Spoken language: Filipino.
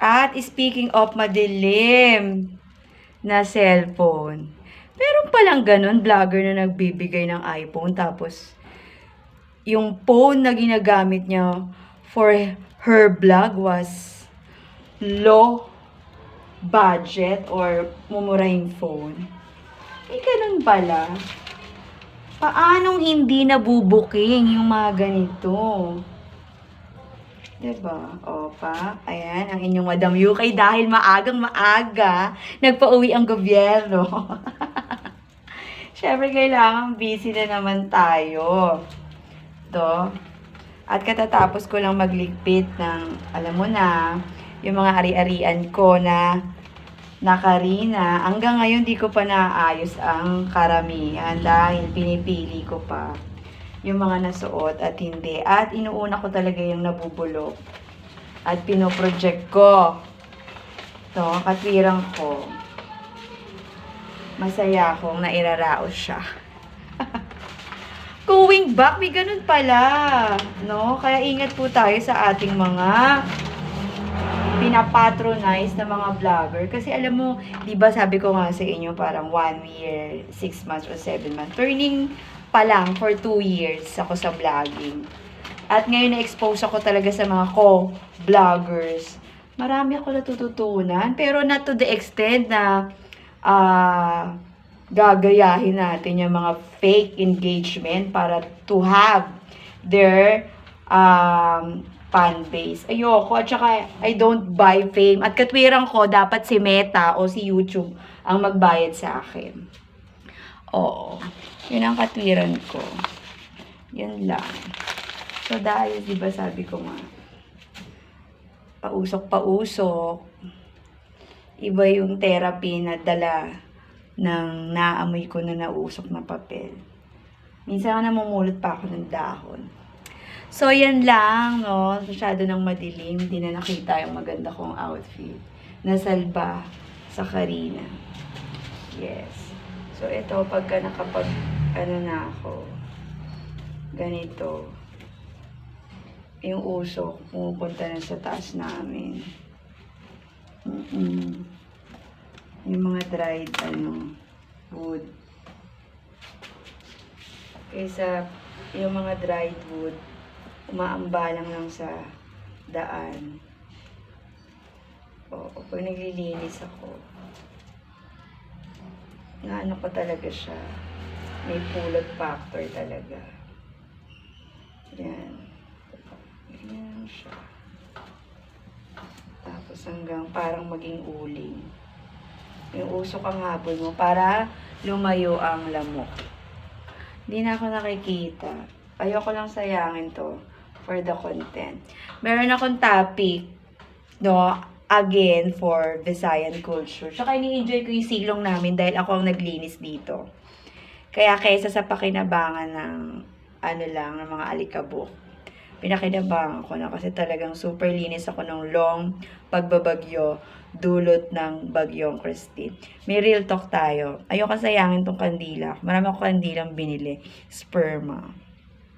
At speaking of madilim na cellphone, meron palang ganun, vlogger na nagbibigay ng iPhone tapos yung phone na ginagamit niya for her vlog was low budget or mumurahing phone. Eh, ganun pala. Paanong hindi nabubuking yung mga ganito? Diba? O pa, ayan, ang inyong Madam UK dahil maagang maaga, nagpa-uwi ang gobyerno. Siyempre, kailangan busy na naman tayo. To. At katatapos ko lang magligpit ng, alam mo na, yung mga ari-arian ko na nakarina. Hanggang ngayon, di ko pa naayos ang karamihan dahil pinipili ko pa yung mga nasuot at hindi. At inuuna ko talaga yung nabubulok. At pinoproject ko. To, katwirang ko. Masaya akong nairaraos siya. Going back, may ganun pala. No? Kaya ingat po tayo sa ating mga pinapatronize na mga vlogger. Kasi alam mo, di ba sabi ko nga sa inyo, parang one year, six months, or seven months. Turning pa lang for two years ako sa vlogging. At ngayon na-expose ako talaga sa mga co-vloggers. Marami ako natututunan, pero not to the extent na ah gagayahin natin yung mga fake engagement para to have their um, fan base. Ayoko. At saka, I don't buy fame. At katwirang ko, dapat si Meta o si YouTube ang magbayad sa akin. Oo. Yun ang katwiran ko. Yun lang. So, dahil, di ba sabi ko nga, pausok-pausok, iba yung therapy na dala ng naamoy ko na nausok na papel. Minsan namumulot pa ako ng dahon. So, yan lang, no? Masyado ng madilim. Hindi na nakita yung maganda kong outfit. Nasalba sa Karina. Yes. So, ito, pagka nakapag, ano na ako, ganito, yung usok, pumupunta na sa taas namin. Mm-mm. Yung mga dried, ano, wood. Kaysa, yung mga dried wood, umaambalang lang sa daan. Oo, pag naglilinis ako, na ano ko talaga siya, may pulot factor talaga. Yan. Ganyan siya. Tapos hanggang parang maging uling. Yung usok ang habol mo para lumayo ang lamok. Hindi na ako nakikita. Ayoko lang sayangin to for the content. Meron akong topic, no, again, for Visayan culture. Tsaka ini-enjoy ko yung silong namin dahil ako ang naglinis dito. Kaya kaysa sa pakinabangan ng ano lang, ng mga alikabok, pinakinabangan ko na kasi talagang super linis ako ng long pagbabagyo dulot ng bagyong Christine. May real talk tayo. Ayoko sayangin tong kandila. Marami ako kandilang binili. Sperma.